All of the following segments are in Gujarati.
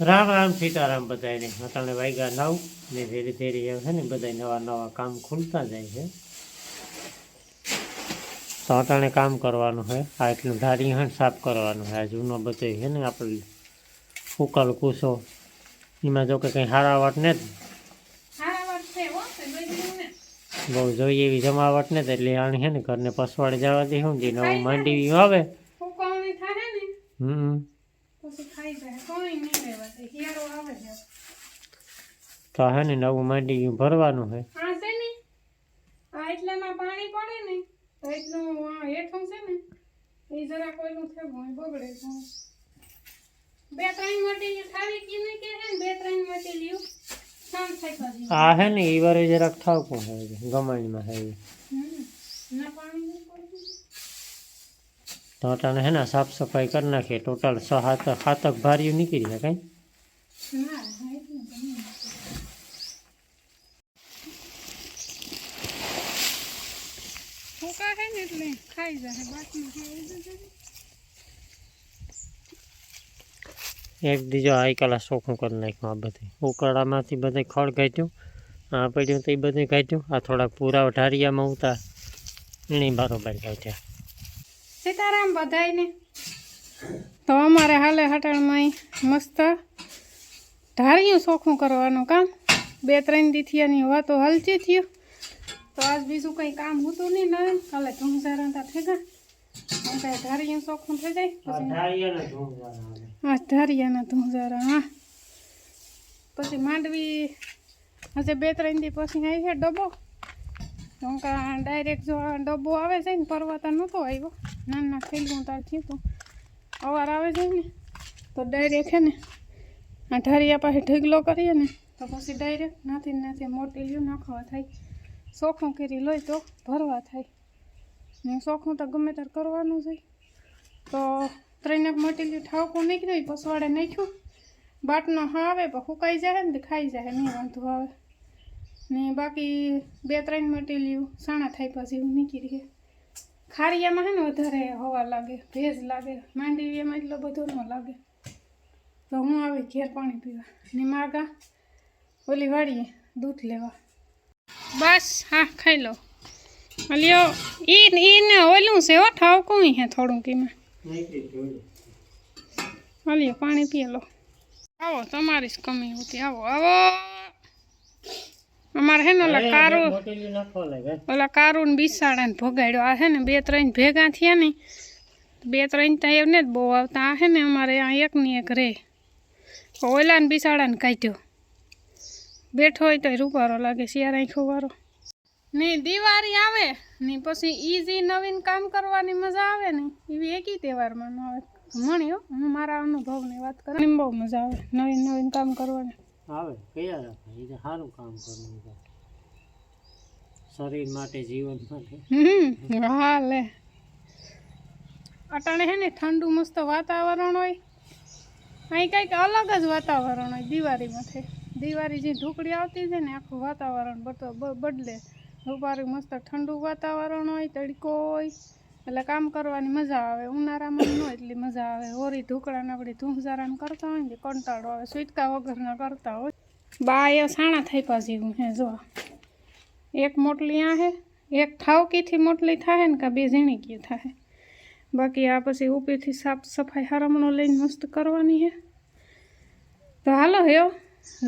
રામ રામ સીતારામ બધાને અટાણે વાગ્યા નવ ને ધીરે ધીરે એમ છે ને બધા નવા નવા કામ ખુલતા જાય છે. તો અટાણે કામ કરવાનું છે. આ એટલું ધારી હણ સાફ કરવાનું છે. આ જૂનો બધો છે ને આપણે ઉકલ કૂસો. એમાં જો કે કંઈ હારાવટ ને બહુ જોઈએ એવી જમાવટ ને એટલે આણ છે ને ઘરને પસવાડે જવા દે હું જે નવું માંડવી આવે. હમ. પછી ખાઈ જાય. કોઈ નહીં લેવાતી હિયારો આવે છે. તો હે ને નવું માંડવી ભરવાનું છે આ છે ને આ એટલામાં પાણી પડે ને તો એટલું હેઠું છે ને એ જરા કોઈનું થયું બગડે છે. બે ત્રણ મોટી ખાવી કે નહીં કે છે ને બે ત્રણ મોટી લ્યું આ હે ને એ વારે જરાક ઠાવકું હે ગમાણીમાં હે ના પાણી તો અટાણે હે ને સાફ સફાઈ કરી નાખીએ ટોટલ સ હાથ હાથક ભાર્યું નીકળી જાય કાંઈ? ના હા એટલું તો નહીં. ફૂકા છે ને એટલે ખાઈ જાય બાકી ખાઈ જશે એક દીજો આઈ કલા ચોખ્ખું કરી નાખ્યું આ બધું. ઉકળામાંથી બધે ખડ કાઢ્યું આ પડ્યું તો એ બધું કાઢ્યું આ થોડાક પૂરા ઢારિયામાં ઉતા એની બરોબર કાઢ્યા સીતારામ બધાયને. તો અમારે હાલે હટાણમાં મસ્ત ધાર્યું ચોખ્ખું કરવાનું કામ. બે ત્રણ દીથિયાની વાતો હલચી થયું. તો આજ બીજું કંઈ કામ હતું નહીં નવીન કાલે ધૂમઝારા થઈ ગયા હું કાંઈ ધાર્યું ચોખ્ખું થઈ જાય. પછી હા ધારિયાના ધૂંઝારા હા. પછી માંડવી હજે બે ત્રણ દી પછી આવી છે ડબ્બો. તો કા ડાયરેક્ટ જો આ ડબ્બો આવે છે ને, પરવાતા નહોતો આવ્યો. નાના થેલું તાર થયું હતું. અવાર આવે છે ને, તો ડાયરેક્ટ છે ને, આ ઢારિયા પાસે ઢગલો કરીએ ને, તો પછી ડાયરેક્ટ નાથી નાથી મોટી લ્યું, નાખવા થાય. સોખું કરી લોય તો ભરવા થાય. ને ચોખ્ખું તો ગમે ત્યારે કરવાનું છે. તો ત્રણેક મોટેલી ઠાવકું નીકળ્યું પસવાડે નાખ્યું. બાટનો હા આવે, પણ સુકાઈ જાય ને ખાઈ જાય, નહીં વાંધો આવે. ને બાકી બે ત્રણ મોટેલીઓ સાણા થાય પછી એવું નીકળી ખારિયામાં હે ને વધારે હવા લાગે, ભેજ લાગે માંડવીમાં એટલો બધો ન લાગે. તો હું આવી ઘેર પાણી પીવા. ને માગા, ઓલી વાળીએ દૂધ લેવા. બસ, હા, ખાઈ લો. અલ્યો, ઈ ઈને ઓલું છે હો, ઠાવકું હે થોડુંક એમાં. અલ્યો, પાણી પીએ લો. આવો, તમારી જ કમી હતી. આવો આવો. અમારે હે ને ઓલા કારું મોટેલી નાખવા લાગે ઓલા કારું બિસાડા ને ભગાડ્યો. આ હે ને બે ત્રણ ભેગા થયા ને બે ત્રણ તો એમને જ બહુ આવતા. આ હે ને અમારે આ એકની એક રે. ઓલા ને બિસાડા ને કાઢ્યો. બેઠો હોય તો રૂપારો લાગે શિયાળા આંખો વાળો. નહીં દિવાળી આવે ને પછી ઈ જે નવીન કામ કરવાની મજા આવે ને એવી એકી તહેવારમાં ન આવે. મણ્યો હું મારા અનુભવની વાત કરું. બહુ મજા આવે નવીન નવીન કામ કરવાની. આવે કયા રાખે એ સારું કામ કરવું શરીર માટે, જીવન માટે. અટાણે હે ને ઠંડુ મસ્ત વાતાવરણ હોય. અહીં કંઈક અલગ જ વાતાવરણ હોય દિવાળીમાંથી દિવાળી જે ઢોકળી આવતી છે ને, આખું વાતાવરણ બદલે. દુપારે મસ્ત ઠંડુ વાતાવરણ હોય, તડકો હોય. એટલે કામ કરવાની મજા આવે. ઉનાળામાં ન એટલી મજા આવે. હોરી ઢોકળાને આપણે ધૂમઝારાને કરતા હોય ને તે કંટાળો આવે. સ્વીટકા વગરના કરતા હોય. બા એ સાણા થઈ પાછી હું હે જો એક મોટલી આ હે, એક ઠાવકીથી મોટલી થાય ને કાં બે ઝીણીકી થાય બાકી આ પછી ઉપરથી સાફ સફાઈ હરમણો લઈને મસ્ત કરવાની હે. તો હાલો હેવ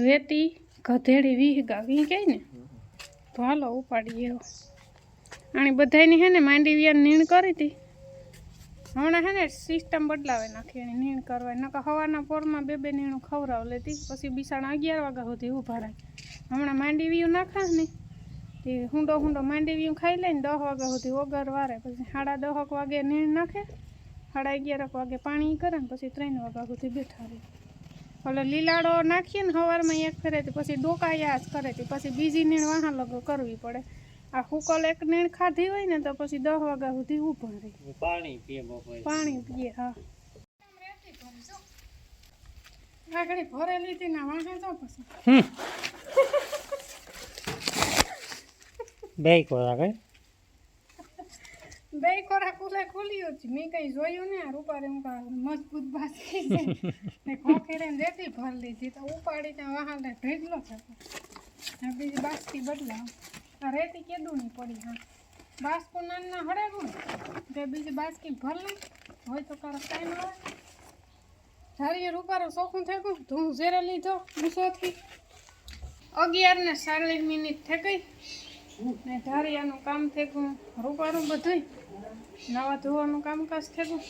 વેતી ગધેડી વીહગા વી કહે ને? તો હાલો ઉપાડીએ હો બધાની હે ને માંડી વિયાને નીણ કરી હતી હમણાં હે ને સિસ્ટમ બદલાવે નાખી એની નીણ કરવા નકા હવાના પોરમાં બે બે નીણું ખવડાવ લેતી. પછી બિસાણા અગિયાર વાગ્યા સુધી ઊભા રાખે હમણાં માંડી વિયું નાખા ને. તે હુંડો હુંડો માંડવીયું ખાઈ લઈને દહ વાગ્યા સુધી ઓગર વારે. પછી સાડા દહક વાગે નીણ નાખે. સાડા અગિયારક વાગે પાણી કરે ને પછી ત્રણ વાગ્યા સુધી બેઠા રહે. ઓલો લીલાડો નાખીએ ને સવારમાં એક ફેરે પછી ડોકાયા જ કરે પછી બીજી નીણ વાહા લગો કરવી પડે. આ હુકલ એક નીણ ખાધી હોય ને તો પછી દસ વાગ્યા સુધી ઊભા રહે. પાણી પીએ બપોરે. પાણી પીએ હા. આગળ ભરેલી હતી ને વાંચે તો પછી. બે કોરા કઈ બે કોરા કુલે ખુલ્યું જ. મેં કઈ જોયું ને આ રૂપારે હું કા મજબૂત બાસકી છે ને ખોખેરે દેતી ભર લીધી. તો ઉપાડી ત્યાં વાહન ભેગલો થતો. બીજી બાસકી બદલાવ. રેતી કેદુની પડી, હા. બાસકો નાના હળેવું તે બીજી બાસકી ભર લઈ. હોય તો કારો ટાઈમ આવે. ધારીએ રૂપારો સોખું થઈ ગયું. ધૂમ ઝેરે લીધો ગુસ્સોથી અગિયાર ને સાડત્રીસ મિનિટ ગઈ. ને ધારિયાનું કામ થઈ ગયું. રૂપારું બધું નવા ધોવાનું કામકાજ થઈ ગયું.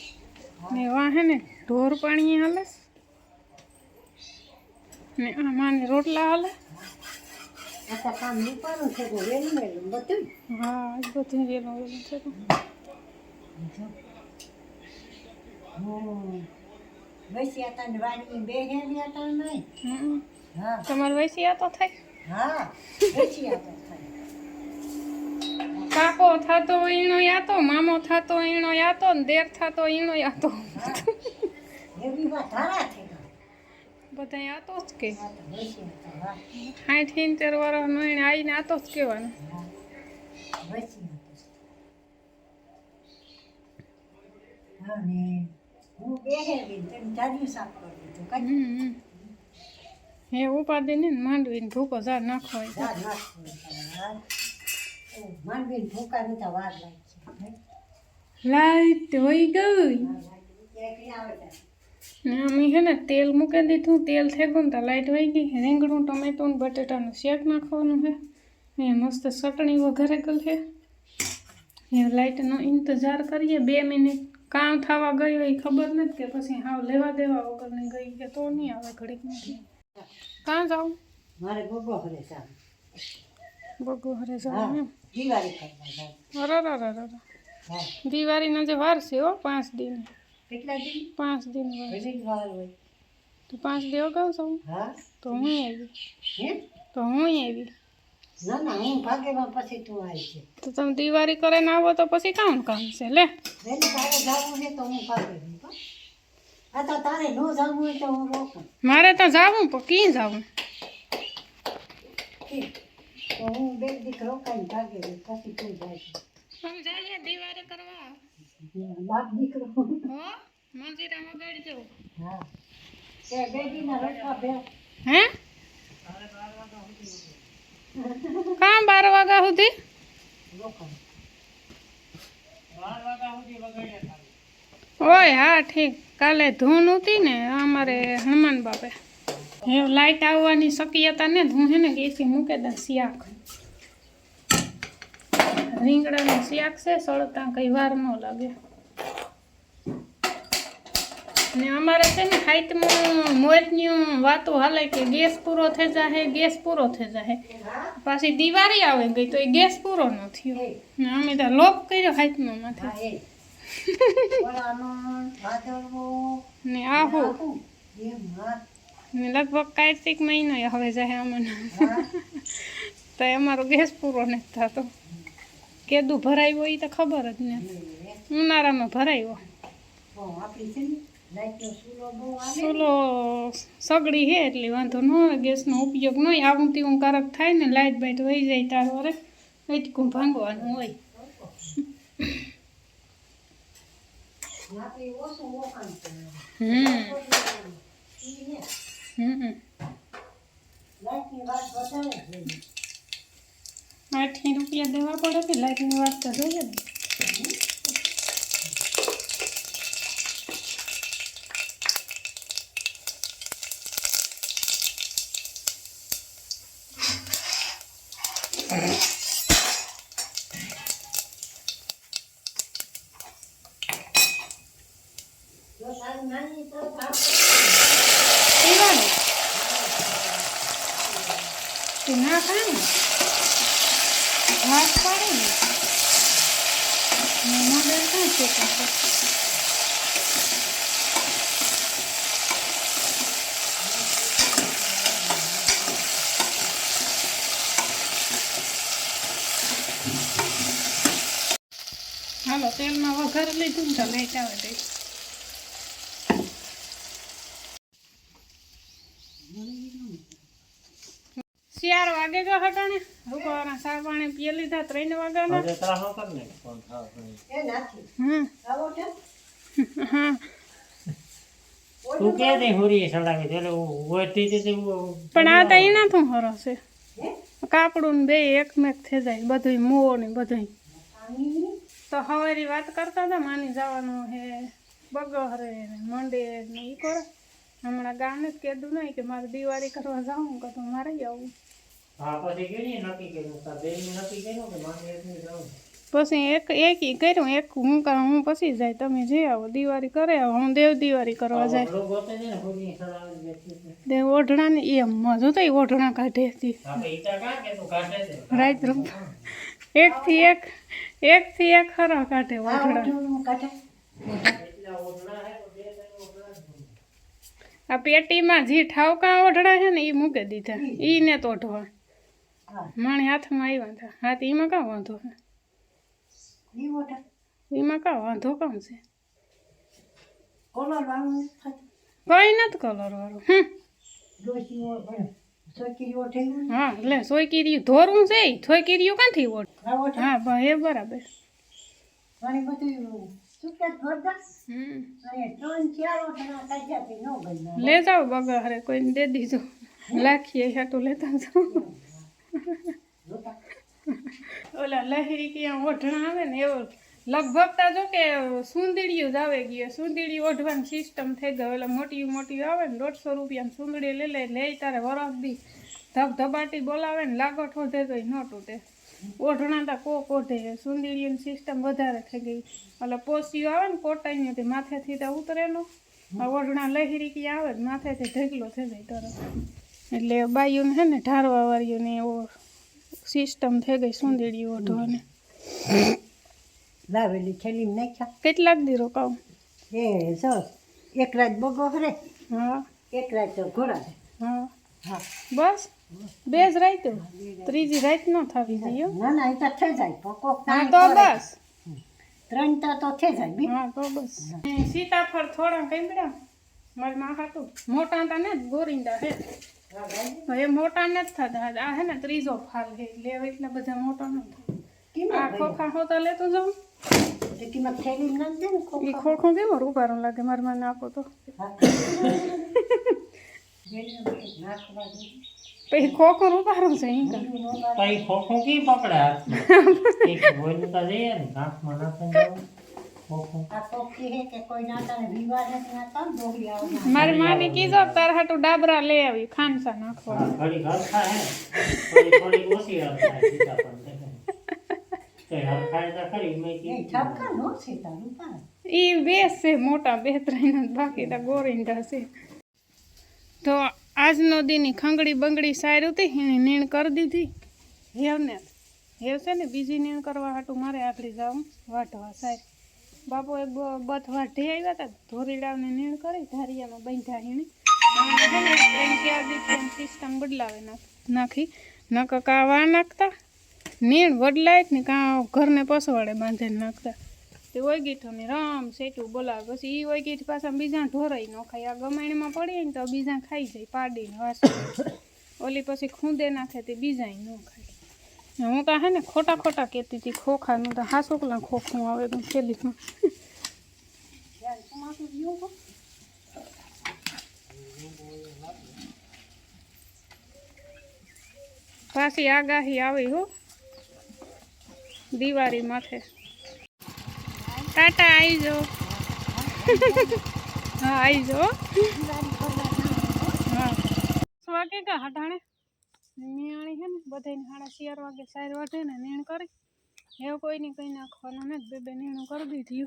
ને વાહે ને ઢોર પાણી હાલે. ને આમાં રોટલા હાલે. આતા કામ છે તો વેલું વેલું બધું? હા બધું વેલું વેલું થઈ વૈસી હતા ને વાડી બે હેરી હતા નહીં હા. તમારે વૈસી આ થાય? હા વૈસી હતા થાય. કાકો થતો ઈણો યાતો મામો થતો ઈણો યાતો ને દેર થતો ઈણો યાતો. એવી વાત હારા ગયા બધા આતો જ કે. આ તો વૈસી હતા વાહ સાઠ ઇંતેર વર્ષનો આવીને આતો જ કહેવાનું. હા ને ઉપાધિ ને માંડવીને ભૂકો ઝાડ નાખો માંડવીને ભૂકા લાગી છે હે? લાઈટ વહી ગઈ. અમે છે ને તેલ મૂકી દીધું તેલ થઈ ગયું તો લાઈટ વહી ગઈ. રીંગણું ટમેટું બટેટાનું શેક નાખવાનું છે. એ મસ્ત ચટણી વઘારે છે એ લાઇટનો ઇંતજાર કરીએ. બે મિનિટ કામ થવા ગયું એ ખબર નથી કે પછી હાવ લેવા દેવા વગરની ગઈ કે તો નહીં આવે ઘડીક નથી કાં જાઉં? મારે ગોગો હરે સાહેબ બગુ હરે હા એમ. દિવાળી દિવાળીના જે વાર છે હો પાંચ દિન. કેટલા દિન? પાંચ દિન વાર હોય? તો પાંચ દિવસ ગાઉં છું હા? તો હું આવી. હે? તો હું આવી. ના ના હું ભાગેમાં પછી તું આવી છે. તો તમે દિવાળી કરીને આવો તો પછી કામ કામ છે લે. બેન તારે જવું છે તો હું ભાગે આ તો તારે ન જવું હોય તો હું રોકું. મારે તો જાવું પણ કી જાવું? તો હું બે દીક રોકાઈને ભાગે પછી તું જાય છે જઈએ દિવાળી કરવા. દીકરો હો કામ બાર વાગ્યા સુધી ઓય, હા, ઠીક. કાલે ધૂન હતી ને, અમારે હનુમાન બાપે. લાઇટ આવવાની શક્યતા ને ધૂન હે ને એસી મૂકે દે શિયાક રીંગણાનું શિયાક છે સળતા કઈ વાર ન લાગે. ને અમારે છે ને હાઈટમાં મોજની વાતો હાલે કે ગેસ પૂરો થઈ જાય ગેસ પૂરો થઈ જાય પાછી દિવાળી આવે ગઈ તો એ ગેસ પૂરો ન થયો. ને અમે તો લોક કર્યો હાઈટમાં માથે. હા એ ઓલાનો ભાદરવો ને આહો આખું એમ હા ને લગભગ કાર્તિક મહિનો ય હવે જાય અમને હા. તો અમારો ગેસ પૂરો નથી થતો. કેદું ભરાયું એ તો ખબર જ નથી. ઉનાળામાં ભરાયો. ને ચૂલો સગડી હે એટલે વાંધો ન ગેસનો ઉપયોગ ન હોય. આવું તેવું કારક થાય ને લાઇટ બાઇટ વહી જાય તાર વરે એટલું ભાંગવાનું હોય. હમ હમ. હમ લાઈટની વાત વધારે જોઈએ આઠી રૂપિયા દેવા પડે કે લાઇટની વાત તો જોઈએ ને? ના ખાય ને? ઘાસ પાડે ને એમાં ક્યાં છે? હાલો તેલમાં વઘાર લીધું ને તો લાઈટ આવે તે ચાર વાગે જો હટાણે રૂપાવાના સા પાણી પીએ લીધા ત્રણ વાગ્યાના હવે ત્રાસો કર ને ફોન થાવ નહીં. એ નાખી હમ આવો છે. હા. તું કે દે હુરી સડાવી દે એટલે વળતી હતી તે પણ આ તો એના તું હરો છે. કાપડું ને બે એકમેક થઈ જાય બધું મોં ને બધું તો હવારી વાત કરતા હતા માની જવાનું હે બગહરે ને મંડે ને ઈ કરો. હમણાં ગામે જ કીધું નહીં કે મારે દિવાળી કરવા જાઉં કે તો મારે આવું. પછી એક એક ઈ કર્યું એક હું કરું હું પછી જાય તમે જઈ આવો દિવાળી કરે આવો હું દેવ દિવાળી કરવા જાય. દેવ ઓઢણા ને એ મજો તો ઓઢણા કાઢે હતી આપણે ઈટા કાં કે તું કાઢે છે? રાત રૂપ એક થી એક એક થી એક ખરા કાઢે? ઓઢણા જ. આ પેટીમાં જે ઠાવકા ઓઢણા છે ને એ મૂકી દીધા. ઈ. ને તો ઓઢવા. હા માણે હાથમાં આવ્યા હતા હા તો એમાં કાં વાંધો છે એમાં કાં વાંધો કામ છે? કઈ નથી કલર વાળું. હમ. હા એટલે સોયકીરી ધોરું છે ઈ. સોયકીરિયું ક્યાંથી ઓઢ? હા બા એ બરાબર. મારી બધું સુકેત ભરતા હમ. અને ત્રણ ચાર ઓઠના કાઢ્યા તે ન ગઈ લે જાઓ બગા હરે કોઈને દે દીધો. લાખીએ તો લેતા જોતા ઓલા લહેરી ક્યાં ઓઢણા આવે ને એવો. લગભગ તા જો કે સુંદડીયું જ આવે ગયો. સુંદડી ઓઢવાની સિસ્ટમ થઈ ગઈ. ઓલા મોટી મોટી આવે ને દોઢસો રૂપિયાની સુંદડી લઈ લે લે તારે વરસ દી. ધબધબાટી બોલાવે ને લાગો ઠોધે તો ન તૂટે. ઓઢણા તા કોક ઓઢે સુંદડીઓની સિસ્ટમ વધારે થઈ ગઈ. એટલે પોસિયું આવે ને કોટાઈને તે માથેથી તો ઉતરેલો ઓઢણા લહેરી ક્યાં આવે ને માથેથી ઢગલો થઈ જાય તરત. એટલે બાઈઓને છે ને ઢારવા વાળ્યું ને એવો સિસ્ટમ થઈ ગઈ સુંદડી ઓઢવાને લાવેલી થેલી નાખ્યા. કેટલાક દી રોકાવું? એ જો એક રાત બગો હરે હા. એક રાત ઘોડા હરે. હા. હા. બસ? બે જ રાખ્યું ત્રીજી રાત ન થવી જોઈએ ના ના એ તો થઈ જાય. કોક હા તો બસ. ત્રણ તો તો થઈ જાય બી. હા તો બસ. સીતાફળ થોડા કઈમડા મારી માં ખાતું મોટા તા ને ગોરિંદા હે. તો એ મોટા નથી થતા. આ હે ને ત્રીજો ફાલ હે લેવા એટલા બધા મોટા ન થાય કેમાં આ? ખોખા હોતા લેતો જાઉં. એ ખોખો? કેવો રૂપારો લાગે? મારે મને આપો તો. પછી ખોખો રૂપારો છે ખોખું કી પકડે મારી મામી કીધો તાર હાટુ ડાબરા લઈ આવી ખાનસા નાખવા હા, હરખા હે. થોડી થોડી ઓછી. ઈ બે છે મોટા બે ત્રણ જ બાકી તો ગોરિંડા છે. તો આજનો દીની ખંગડી બંગડી સારું હતી એને નીણ કરી દીધી. હેવને હેવ છે ને બીજી નીણ કરવા હાટું મારે આગળ જાઉં વાટવા સાર બાપુ એક બથ વાઢી આવ્યા હતા ધોરીડાવને નીણ કરી, ધારિયામાં બાંધ્યા હીણે ને ત્રણ ચાર સિસ્ટમ બદલાવે નાખ નક કા વા નાખતા? નીણ બદલાય ને કાં ઘરને પસવાડે બાંધીને નાખતા. તે ઓયગીઠોને રામ સેટું બોલાવે. પછી એ ઓયગીઠ પાછા બીજા ઢોરાઈ ન ખાય. આ ગમાણીમાં પડીએ ને તો બીજા ખાઈ જાય, પાડીને વાસી. ઓલી પછી ખૂંદે નાખે તે બીજા ન ખાય. ને હું તો હે ને ખોટા ખોટા કહેતી હતી ખોખાનું તો હાસુકલા ખોખું આવે તો પેલીમાં પાછી આગાહી આવી હો, દિવાળી માથે. ટાટા આવી જાઓ. હા આવી જાઓ. હા. દસ વાગે કા, હટાણે? નિયાણી છે ને બધાને સાડા ચાર વાગે ચાર વાગે ને નીણ કરી. એવું કોઈ નહીં કંઈ નાખવાનું ને, બે બે નીણું કરી દીધી.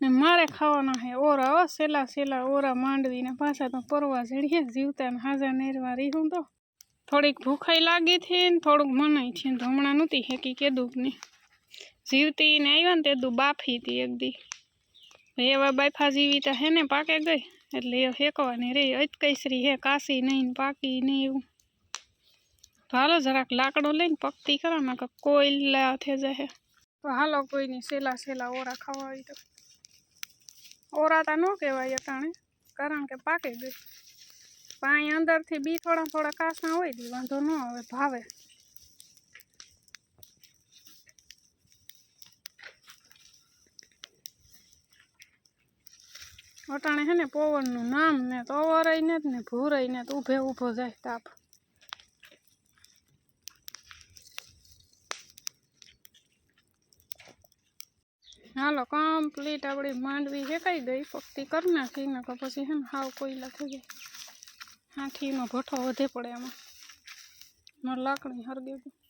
ને મારે ખાવાના હે ઓરા, હો, સેલા સેલા ઓરા માંડવીને પાછા તો પરવા ચડીએ જીવતા ને હાજા નેરવા રીહું તો. થોડીક ભૂખાઈ લાગી હતી ને, થોડુંક મનાઈ છે તો હમણાં નહોતી હેકી કીધું ને. જીવતી ને આવ્યા ને તેદું બાફી હતી એકદી એવા બાફા જીવી તો હે ને, પાકે ગઈ. એટલે એ હેકવાની રે અચકૈસરી હે કાશી નહીં ને પાકી નહીં એવું. હાલો જરાક લાકડો લઈને પકતી કરો ને કે કોયલા થઈ જાય તો હાલો કોઈની સેલા સેલા ઓરા ખાવા આવી તો. ઓરા તા ન કહેવાય અટાણે, કારણ કે પાકી ગઈ પાણી અંદરથી બી થોડા થોડા કાસના હોય દી વાંધો ન આવે, ભાવે. અટાણે હે ને પવનનું નામ ને તો અવરાય ને જ ને ભૂરાય ને તો ઊભે ઊભો જાય તાપ. હાલો કમ્પ્લીટ આપણી માંડવી શેકાઈ ગઈ પક્તિ કરી નાખી ને તો પછી હે ને હાવ કોયલા થઈ જાય હાથીમાં ભઠ્ઠો વધે પડે મારે લાકડી હરગે ગયું